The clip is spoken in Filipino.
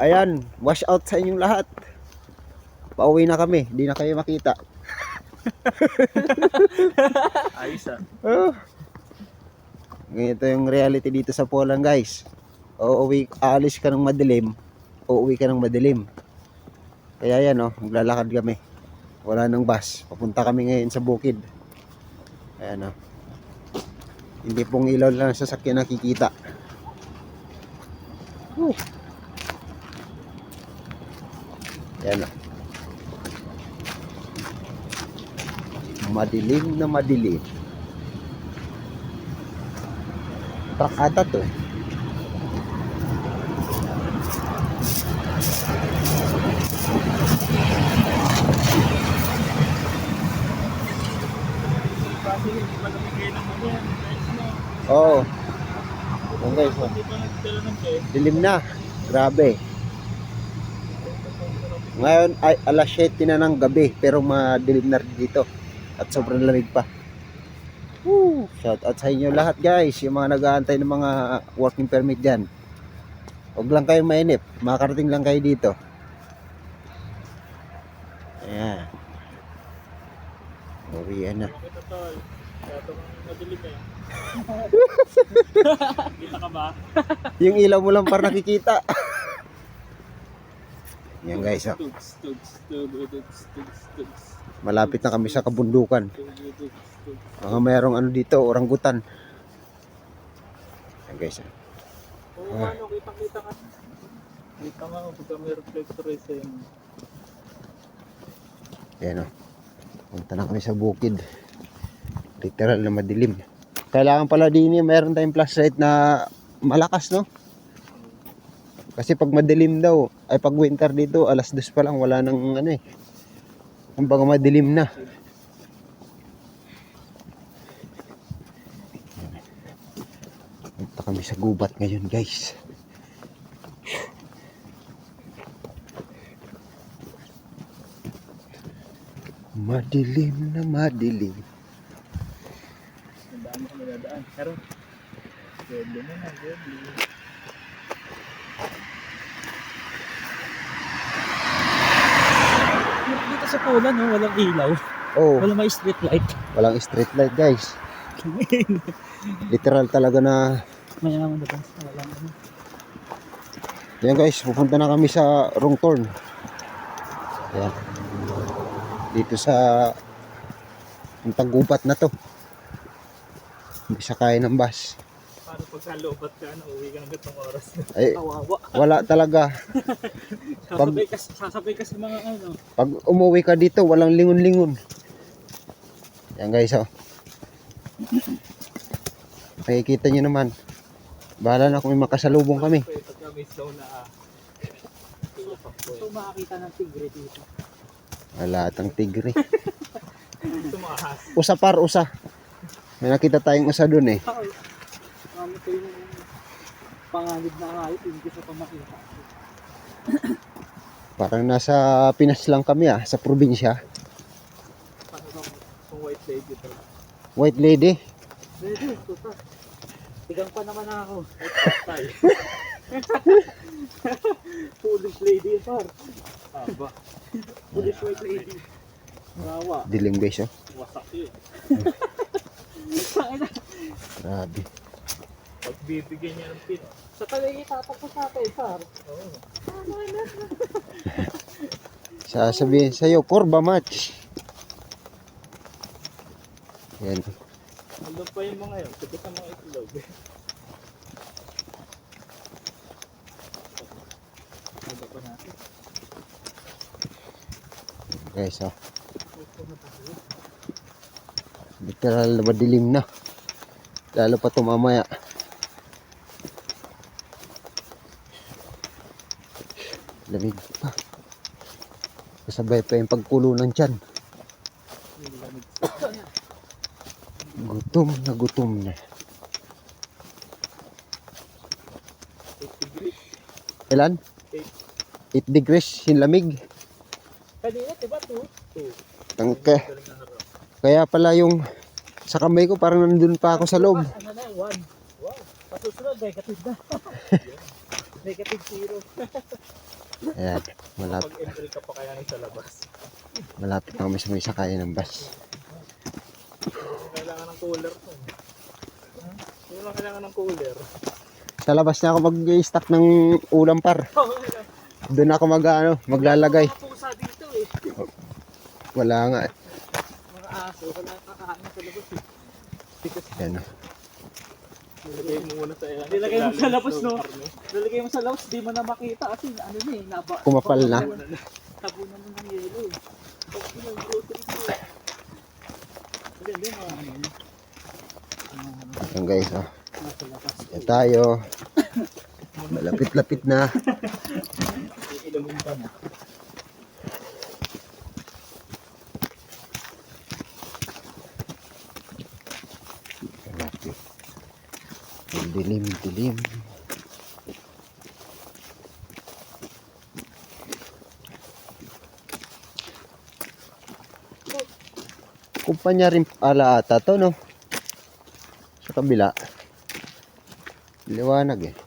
Ayan, wash out sa inyong lahat. Pauwi na kami, di na kayo makita. Ayos ah. Oh. Ganito yung reality dito sa Poland guys. Uuwi, aalis ka ng madilim, uuwi ka ng madilim. Kaya yan oh, maglalakad kami. Wala nang bus. Papunta kami ngayon sa bukid. Ayan oh. Hindi pong ilaw lang sa sasakyan nakikita. Whew. Yan oh. Madilim na madilim. Truck ata to. eh. Oo. Oh. Test. dilim na. Grabe. Ngayon ay alas 7 na ng gabi pero madilim na rin dito. At sobrang lamig pa. Woo! Shout out sa inyo lahat guys, yung mga nag-aantay ng mga working permit dyan. Huwag lang kayong mainip, makakarating lang kayo dito. Ayan. Uriyan na. Kita ka ba? Yung ilaw mo lang para nakikita. Yan guys, oh. Malapit na kami sa kabundukan. Mga mayroong ano dito, oranggutan. Yan guys. ah. Oo, Ah. ano, kitang-kita ka. Kita nga, pagka may reflector eh sa inyo. Yan o. Punta na kami sa bukid. Literal na madilim. Kailangan pala din mayroon tayong flashlight na malakas, no? Kasi pag madilim daw, ay pag winter dito, alas dos pa lang, wala nang ano eh. Kumbaga madilim na. Punta kami sa gubat ngayon, guys. Madilim na madilim. Ang dami kami nadaan. Pero, pwede mo na, pwede. Dito sa Poland, no, walang ilaw. Oh, Walang may street light. walang street light, guys. Literal talaga na Mayaman na ba? Walang ano. Yan guys, pupunta na kami sa wrong turn. Yan. Dito sa ang tagupat na to. Hindi sa kaya ng bus. Paano pagka lobat ka, ano, uwi ka ng gatong oras. Ay, Kawawa. wala talaga. Sasabay ka, sasabay ka sa mga ano. Pag umuwi ka dito, walang lingon-lingon. Yan guys, oh. Makikita nyo naman. Bahala na kung may makasalubong kami. Pagka may snow na ah. Ito makakita ng tigre dito. Wala atang tigre. Ito makahas. Usa par, usa. May nakita tayong usa dun eh. Ko yung panganib na hayop, hindi ko pa makita. Parang nasa Pinas lang kami ah, sa probinsya. Kung white lady to? White lady. Pwede, tuta. Tigang pa naman ako. Foolish lady par. Aba. Foolish white lady. Rawa. Dilim guys oh. Wasak yun. Grabe. Bibigyan niya ng pin. Sa talay itatapos natin, par. Oo. Sasabihin sa'yo, Korba match. Yan. Andun pa yung mga yun. Sabi sa mga itlog. Ano pa natin? Guys oh. Literal na madilim na. Lalo pa to mamaya. Lamig pa. Kasabay pa yung pagkulo ng tiyan. Gutom na gutom na. 8 degrees. Ilan? 8 degrees yung lamig. Kanina, diba? 2? 2. Tangke. Kaya pala yung sa kamay ko parang nandun pa ako sa loob. Ano na, 1. Wow. Pasusunod, negative na. Negative zero. Ayan, malapit, Pag-entry ka pa kaya sa labas. malapit na kami sa may sakayan ng bus. Kailangan ng cooler to. Hindi lang kailangan ng cooler. Sa labas na ako mag-stack ng ulam par. Doon ako mag, ano, maglalagay. Mga pusa dito eh. Wala nga eh. Mga aso, wala kakain sa labas eh. Ayan, oh. Nilagay mo muna sa Nilagay mo sa labas no? Nilagay mo sa labas, di mo na makita kasi ano na eh, naba. Kumapal na. Tabunan mo ng yelo eh. Pag yung grocery ko eh. Mga ano. Ayan guys, oh. Labas. Ayan tayo. Malapit-lapit na. Iilamin pa na. Malapit. Ang dilim, dilim. Kumpanya rin ala ata to, no? Sa kabila. Liwanag eh.